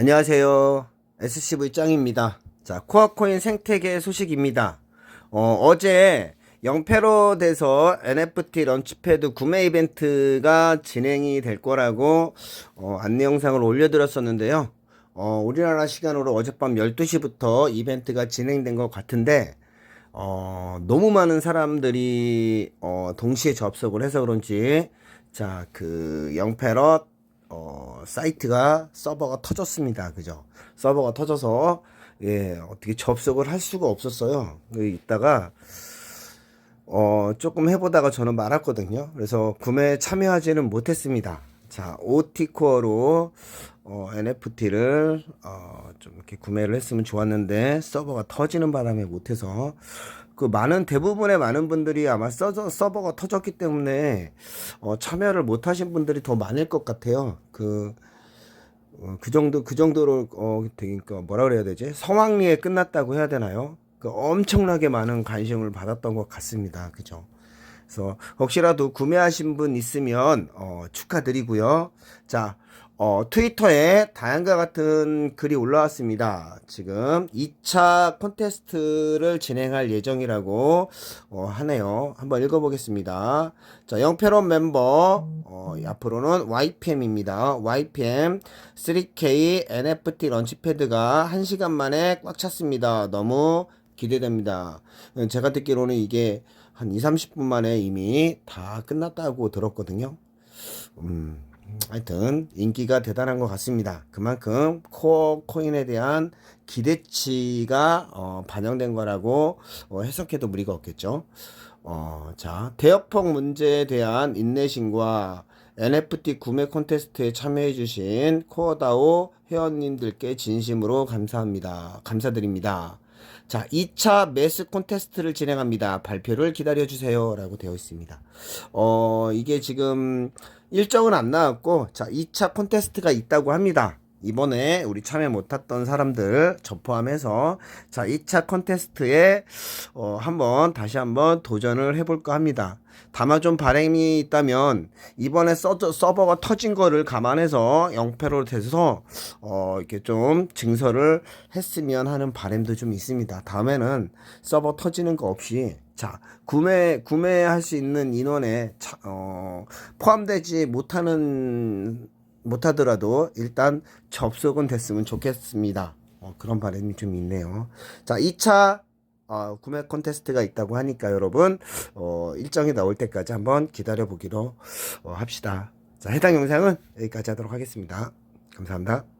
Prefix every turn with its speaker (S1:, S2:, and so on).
S1: 안녕하세요. SCV 짱입니다. 자, 코아코인 생태계 소식입니다. 어, 어제 영패로 돼서 NFT 런치패드 구매 이벤트가 진행이 될 거라고 어, 안내 영상을 올려드렸었는데요. 어, 우리나라 시간으로 어젯밤 12시부터 이벤트가 진행된 것 같은데 어, 너무 많은 사람들이 어, 동시에 접속을 해서 그런지 자, 그 영패럿 어, 사이트가 서버가 터졌습니다. 그죠? 서버가 터져서 예, 어떻게 접속을 할 수가 없었어요. 그 이따가 어, 조금 해보다가 저는 말았거든요. 그래서 구매 참여하지는 못했습니다. 자, OT코어로 어, NFT를 어, 좀 이렇게 구매를 했으면 좋았는데 서버가 터지는 바람에 못해서 그 많은 대부분의 많은 분들이 아마 서버, 서버가 터졌기 때문에 어, 참여를 못하신 분들이 더 많을 것 같아요. 그 어, 그 정도 그 정도로 어 되니까 뭐라 그래야 되지? 성황리에 끝났다고 해야 되나요? 그 엄청나게 많은 관심을 받았던 것 같습니다. 그죠? 그래서 혹시라도 구매하신 분 있으면 어, 축하드리고요. 자, 어, 트위터에 다양과 같은 글이 올라왔습니다. 지금 2차 콘테스트를 진행할 예정이라고 어, 하네요. 한번 읽어보겠습니다. 자, 영패론 멤버 어, 앞으로는 YPM입니다. YPM 3K NFT 런치패드가 1시간 만에 꽉 찼습니다. 너무 기대됩니다. 제가 듣기로는 이게 한 2, 30분 만에 이미 다 끝났다고 들었거든요. 음, 하여튼 인기가 대단한 것 같습니다. 그만큼 코어 코인에 대한 기대치가 어, 반영된 거라고 어, 해석해도 무리가 없겠죠. 어, 자, 대역폭 문제에 대한 인내심과 NFT 구매 콘테스트에 참여해주신 코어다오 회원님들께 진심으로 감사합니다. 감사드립니다. 자, 2차 매스 콘테스트를 진행합니다. 발표를 기다려주세요. 라고 되어 있습니다. 어, 이게 지금 일정은 안 나왔고, 자, 2차 콘테스트가 있다고 합니다. 이번에 우리 참여 못했던 사람들 저 포함해서 자 2차 콘테스트에 어 한번 다시 한번 도전을 해볼까 합니다. 다만 좀 바람이 있다면 이번에 서, 서버가 터진 거를 감안해서 영패로 돼서 어 이렇게 좀 증설을 했으면 하는 바람도 좀 있습니다. 다음에는 서버 터지는 거 없이 자 구매 구매할 수 있는 인원에 차, 어, 포함되지 못하는 못하더라도 일단 접속은 됐으면 좋겠습니다. 어, 그런 바람이 좀 있네요. 자, 2차 어, 구매 콘테스트가 있다고 하니까 여러분 어, 일정이 나올 때까지 한번 기다려 보기로 어, 합시다. 자, 해당 영상은 여기까지 하도록 하겠습니다. 감사합니다.